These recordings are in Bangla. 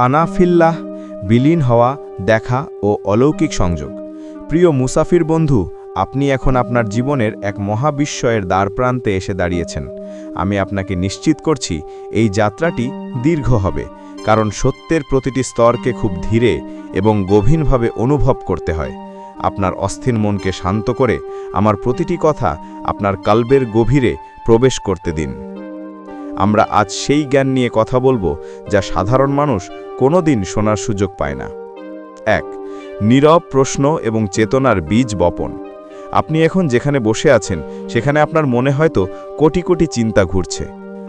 ফানাফিল্লাহ বিলীন হওয়া, দেখা ও অলৌকিক সংযোগ। প্রিয় মুসাফির বন্ধু, আপনি এখন আপনার জীবনের এক মহাবিস্ময়ের দ্বারপ্রান্তে এসে দাঁড়িয়েছেন। আমি আপনাকে নিশ্চিত করছি, এই যাত্রাটি দীর্ঘ হবে, কারণ সত্যের প্রতিটি স্তরকে খুব ধীরে এবং গভীরভাবে অনুভব করতে হয়। আপনার অস্থির মনকে শান্ত করে আমার প্রতিটি কথা আপনার কালবের গভীরে প্রবেশ করতে দিন। আমরা আজ সেই জ্ঞান নিয়ে কথা বলব যা সাধারণ মানুষ কোনো দিন শোনার সুযোগ পায় না। এক, নীরব প্রশ্ন এবং চেতনার বীজ বপন। আপনি এখন যেখানে বসে আছেন, সেখানে আপনার মনে হয়তো কোটি কোটি চিন্তা ঘুরছে।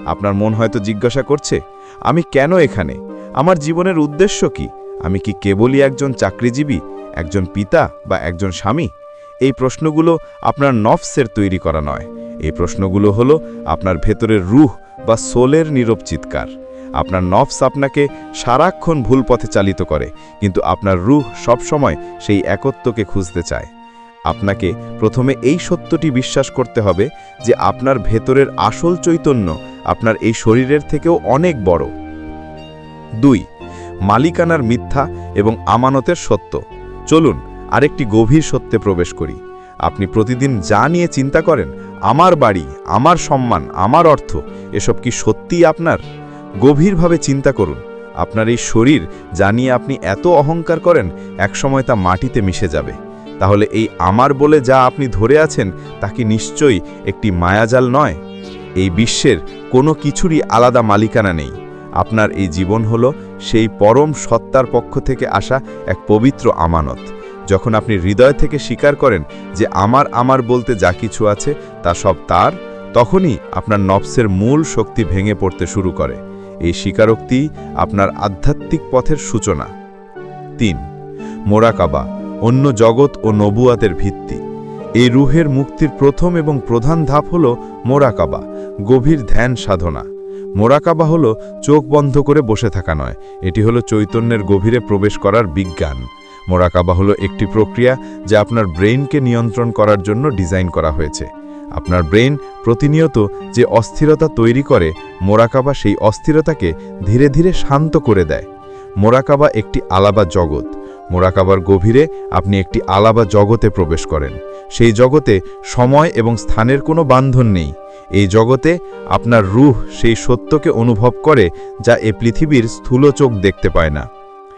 আপনার মন হয়তো জিজ্ঞাসা করছে, আমি কেন এখানে? আমার জীবনের উদ্দেশ্য কি? আমি কি কেবলই একজন চাকরিজীবী, একজন পিতা বা একজন স্বামী? এই প্রশ্নগুলো আপনার নফসের তৈরি করা নয়। এই প্রশ্নগুলো হলো আপনার ভেতরের রুহ বা সোলের নীরব চিৎকার। আপনার নফস আপনাকে সারাক্ষণ ভুল পথে চালিত করে, কিন্তু আপনার রুহ সবসময় সেই একত্বকে খুঁজতে চায়। আপনাকে প্রথমে এই সত্যটি বিশ্বাস করতে হবে যে আপনার ভেতরের আসল চৈতন্য আপনার এই শরীরের থেকেও অনেক বড়। দুই, মালিকানার মিথ্যা এবং আমানতের সত্য। চলুন আরেকটি গভীর সত্যে প্রবেশ করি। আপনি প্রতিদিন যা নিয়ে চিন্তা করেন আমার বাড়ি, আমার সম্মান, আমার অর্থ, এসব কি সত্যিই আপনার? গভীরভাবে চিন্তা করুন। আপনার এই শরীর যা নিয়ে আপনি এত অহংকার করেন, একসময় তা মাটিতে মিশে যাবে। তাহলে এই আমার বলে যা আপনি ধরে আছেন, তা কি নিশ্চয়ই একটি মায়াজাল নয়? এই বিশ্বের কোনো কিছুরই আলাদা মালিকানা নেই। আপনার এই জীবন হলো সেই পরম সত্তার পক্ষ থেকে আসা এক পবিত্র আমানত। যখন আপনি হৃদয় থেকে স্বীকার করেন যে আমার আমার বলতে যা কিছু আছে তা সব তার, তখনই আপনার নফসের মূল শক্তি ভেঙে পড়তে শুরু করে। এই স্বীকারোক্তি আপনার আধ্যাত্মিক পথের সূচনা। তিন, মোরাকাবা, অন্য জগৎ ও নবুয়াতের ভিত্তি। এই রুহের মুক্তির প্রথম এবং প্রধান ধাপ হল মোরাকাবা, গভীর ধ্যান সাধনা। মোরাকাবা হল চোখ বন্ধ করে বসে থাকা নয়, এটি হলো চৈতন্যের গভীরে প্রবেশ করার বিজ্ঞান। মোরাকাবা হলো একটি প্রক্রিয়া যা আপনার ব্রেইনকে নিয়ন্ত্রণ করার জন্য ডিজাইন করা হয়েছে। আপনার ব্রেন প্রতিনিয়ত যে অস্থিরতা তৈরি করে, মোরাকাবা সেই অস্থিরতাকে ধীরে ধীরে শান্ত করে দেয়। মোরাকাবা একটি আলাবা জগৎ। মোরাকাবার গভীরে আপনি একটি আলাবা জগতে প্রবেশ করেন। সেই জগতে সময় এবং স্থানের কোনো বান্ধন নেই। এই জগতে আপনার রুহ সেই সত্যকে অনুভব করে যা এ পৃথিবীর স্থূল চোখ দেখতে পায় না।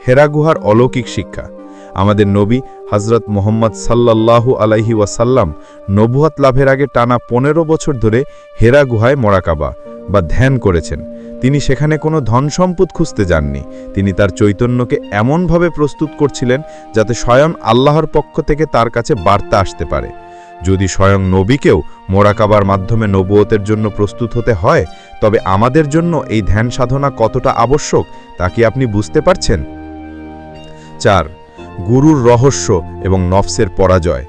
হেরাগুহার অলৌকিক শিক্ষা। আমাদের নবী হজরত মোহাম্মদ সাল্লাল্লাহু আলাইহি ওয়াসাল্লাম নবুয়াত লাভের আগে টানা পনেরো বছর ধরে হেরা গুহায় মরাকাবা বা ধ্যান করেছেন। তিনি সেখানে কোনো ধন সম্পদ খুঁজতে যাননি। তিনি তার চৈতন্যকে এমনভাবে প্রস্তুত করছিলেন যাতে স্বয়ং আল্লাহর পক্ষ থেকে তার কাছে বার্তা আসতে পারে। যদি স্বয়ং নবীকেও মোরাকাবার মাধ্যমে নবুয়তের জন্য প্রস্তুত হতে হয়, তবে আমাদের জন্য এই ধ্যান সাধনা কতটা আবশ্যক তা কি আপনি বুঝতে পারছেন? চার গুরুর রহস্য এবং নফসের পরাজয়।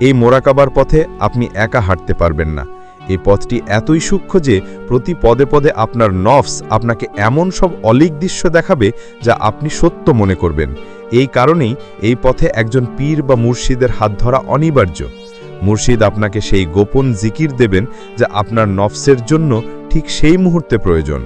এই মোরাকাবার পথে আপনি একা হাঁটতে পারবেন না। এই পথটি এতই সূক্ষ্ম যে প্রতি পদে পদে আপনার নফস আপনাকে এমন সব অলিক দৃশ্য দেখাবে যা আপনি সত্য মনে করবেন। এই কারণেই এই পথে একজন পীর বা মুর্শিদের হাত ধরা অনিবার্য। মুর্শিদ আপনাকে সেই গোপন জিকির দেবেন যা আপনার নফসের জন্য ঠিক সেই মুহূর্তে প্রয়োজন।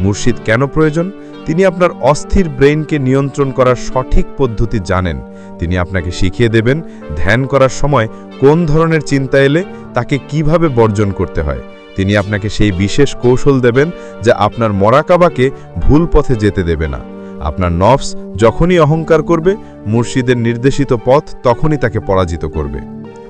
মুর্শিদ কেন প্রয়োজন? তিনি আপনার অস্থির ব্রেইনকে নিয়ন্ত্রণ করার সঠিক পদ্ধতি জানেন। তিনি আপনাকে শিখিয়ে দেবেন ধ্যান করার সময় কোন ধরনের চিন্তা এলে তাকে কীভাবে বর্জন করতে হয়। তিনি আপনাকে সেই বিশেষ কৌশল দেবেন যা আপনার মরাকাবাকে ভুল পথে যেতে দেবে না। আপনার নফস যখনই অহংকার করবে, মুর্শিদের নির্দেশিত পথ তখনই তাকে পরাজিত করবে।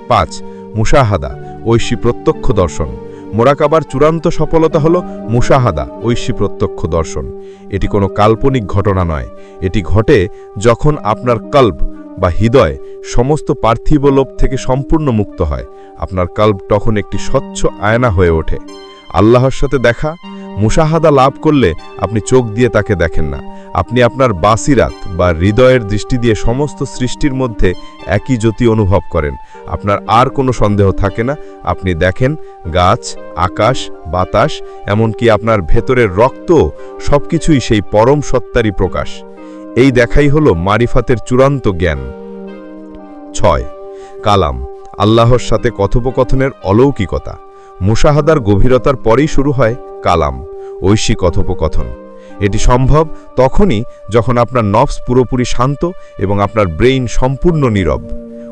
পাঁচ, মুশাহাদা, ঐশী প্রত্যক্ষ দর্শন। মোরাকাবার চূড়ান্ত সফলতা হল মুশাহাদা, ঐশী প্রত্যক্ষ দর্শন। এটি কোনো কাল্পনিক ঘটনা নয়। এটি ঘটে যখন আপনার কল্ব বা হৃদয় সমস্ত পার্থিব লোভ থেকে সম্পূর্ণ মুক্ত হয়। আপনার কল্ব তখন একটি স্বচ্ছ আয়না হয়ে ওঠে। আল্লাহর সাথে দেখা, মুশাহাদা লাভ করলে আপনি চোখ দিয়ে তাকে দেখেন না। আপনি আপনার বাসিরাত বা হৃদয়ের দৃষ্টি দিয়ে সমস্ত সৃষ্টির মধ্যে একই জ্যোতি অনুভব করেন। আপনার আর কোনো সন্দেহ থাকে না। আপনি দেখেন, গাছ, আকাশ, বাতাস, এমনকি আপনার ভেতরের রক্ত, সবকিছুই সেই পরম সত্তারই প্রকাশ। এই দেখাই হল মারিফাতের চূড়ান্ত জ্ঞান। ছয়, কালাম, আল্লাহর সাথে কথোপকথনের অলৌকিকতা। মুশাহাদার গভীরতার পরেই শুরু হয় কালাম, ঐশী কথোপকথন। এটি সম্ভব তখনই যখন আপনার নফস পুরোপুরি শান্ত এবং আপনার ব্রেইন সম্পূর্ণ নীরব।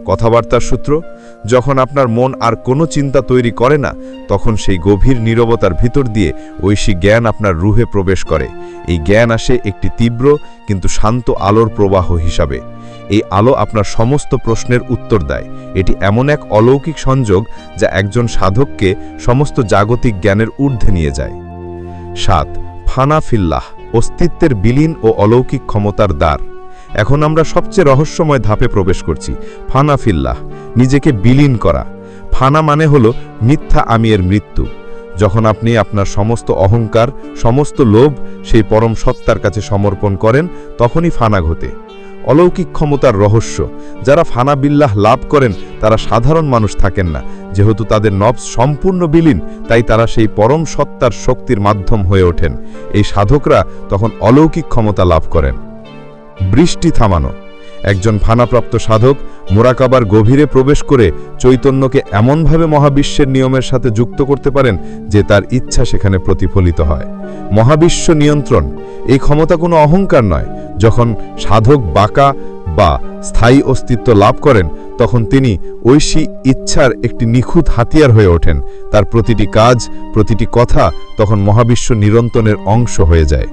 কথাবার্তার সূত্র, যখন আপনার মন আর কোনো চিন্তা তৈরি করে না, তখন সেই গভীর নীরবতার ভিতর দিয়ে ঐশী জ্ঞান আপনার রুহে প্রবেশ করে। এই জ্ঞান আসে একটি তীব্র কিন্তু শান্ত আলোর প্রবাহ হিসাবে। এই আলো আপনার সমস্ত প্রশ্নের উত্তর দেয়। এটি এমন এক অলৌকিক সংযোগ যা একজন সাধককে সমস্ত জাগতিক জ্ঞানের ঊর্ধ্বে নিয়ে যায়। সাত, ফানা ফিল্লাহ, অস্তিত্বের বিলীন ও অলৌকিক ক্ষমতার দ্বার। এখন আমরা সবচেয়ে রহস্যময় ধাপে প্রবেশ করছি, ফানা ফিল্লাহ, নিজেকে বিলীন করা। ফানা মানে হল মিথ্যা আমিয়ের মৃত্যু। যখন আপনি আপনার সমস্ত অহংকার, সমস্ত লোভ সেই পরম সত্তার কাছে সমর্পণ করেন, তখনই ফানা ঘটে। অলৌকিক ক্ষমতার রহস্য, যারা ফানা বিল্লাহ লাভ করেন, তারা সাধারণ মানুষ থাকেন না। যেহেতু তাদের নবস সম্পূর্ণ বিলীন, তাই তারা সেই পরম সত্তার শক্তির মাধ্যম হয়ে ওঠেন। এই সাধকরা তখন অলৌকিক ক্ষমতা লাভ করেন। বৃষ্টি থামানো। একজন ফানাপ্রাপ্ত সাধক মোরাকাবার গভীরে প্রবেশ করে চৈতন্যকে এমনভাবে মহাবিশ্বের নিয়মের সাথে যুক্ত করতে পারেন যে তার ইচ্ছা সেখানে প্রতিফলিত হয়। মহাবিশ্ব নিয়ন্ত্রণ এই ক্ষমতা কোনো অহংকার নয়। যখন সাধক বাঁকা বা স্থায়ী অস্তিত্ব লাভ করেন, তখন তিনি ঐশী ইচ্ছার একটি নিখুঁত হাতিয়ার হয়ে ওঠেন। তার প্রতিটি কাজ, প্রতিটি কথা তখন মহাবিশ্ব নিরন্তনের অংশ হয়ে যায়।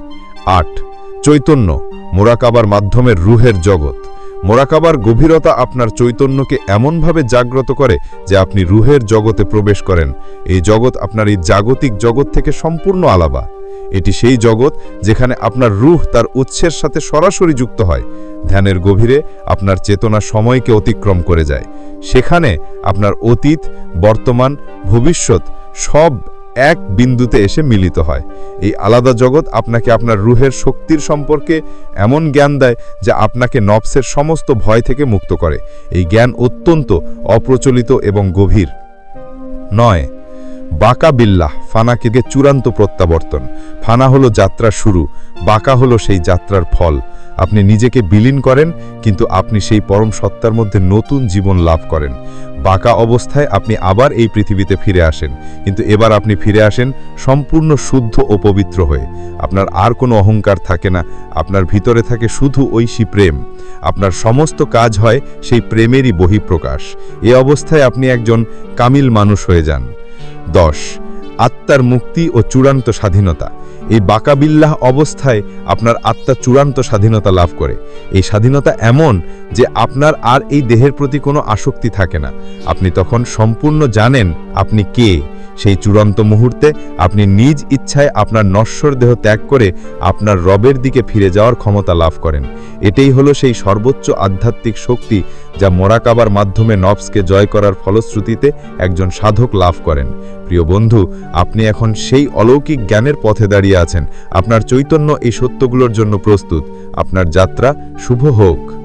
আট চৈতন্য, মোরাকাবার মাধ্যমে রুহের জগৎ। মোরাকাবার গভীরতা আপনার চৈতন্যকে এমনভাবে জাগ্রত করে যে আপনি রুহের জগতে প্রবেশ করেন। এই জগৎ আপনার এই জাগতিক জগৎ থেকে সম্পূর্ণ আলাদা। এটি সেই জগৎ যেখানে আপনার রুহ তার উৎসের সাথে সরাসরি যুক্ত হয়। ধ্যানের গভীরে আপনার চেতনা সময়কে অতিক্রম করে যায়। সেখানে আপনার অতীত, বর্তমান, ভবিষ্যৎ সব এক বিন্দুতে এসে মিলিত হয়। এই আলাদা জগৎ আপনাকে আপনার রুহের শক্তির সম্পর্কে এমন জ্ঞান দেয় যা আপনাকে নবসের সমস্ত ভয় থেকে মুক্ত করে। এই জ্ঞান অত্যন্ত অপ্রচলিত এবং গভীর। নয়, বাঁকা বিল্লাহ, ফানাকে চূড়ান্ত প্রত্যাবর্তন। ফানা হলো যাত্রা শুরু, বাঁকা হলো সেই যাত্রার ফল। আপনি নিজেকে বিলীন করেন, কিন্তু আপনি সেই পরম সত্তার মধ্যে নতুন জীবন লাভ করেন। বাঁকা অবস্থায় আপনি আবার এই পৃথিবীতে ফিরে আসেন। কিন্তু এবার আপনি ফিরে আসেন সম্পূর্ণ শুদ্ধ ও পবিত্র হয়ে। আপনার আর কোনো অহংকার থাকে না। আপনার ভিতরে থাকে শুধু ঐশী প্রেম। আপনার সমস্ত কাজ হয় সেই প্রেমেরই বহিঃপ্রকাশ। এ অবস্থায় আপনি একজন কামিল মানুষ হয়ে যান। দশ, আত্মার মুক্তি ও চূড়ান্ত স্বাধীনতা। এই বাকাবিল্লাহ অবস্থায় আপনার আত্মা চূড়ান্ত স্বাধীনতা লাভ করে। এই স্বাধীনতা এমন যে আপনার আর এই দেহের প্রতি কোনো আসক্তি থাকে না। আপনি তখন সম্পূর্ণ জানেন আপনি কে। সেই চূড়ান্ত মুহূর্তে আপনি নিজ ইচ্ছায় আপনার নশ্বর দেহ ত্যাগ করে আপনার রবের দিকে ফিরে যাওয়ার ক্ষমতা লাভ করেন। এটাই হলো সেই সর্বোচ্চ আধ্যাত্মিক শক্তি যা মোরাকাবার মাধ্যমে নবসকে জয় করার ফলশ্রুতিতে একজন সাধক লাভ করেন। প্রিয় বন্ধু, আপনি এখন সেই অলৌকিক জ্ঞানের পথে দাঁড়িয়ে আছেন। আপনার চৈতন্য এই সত্যগুলোর জন্য প্রস্তুত। আপনার যাত্রা শুভ হোক।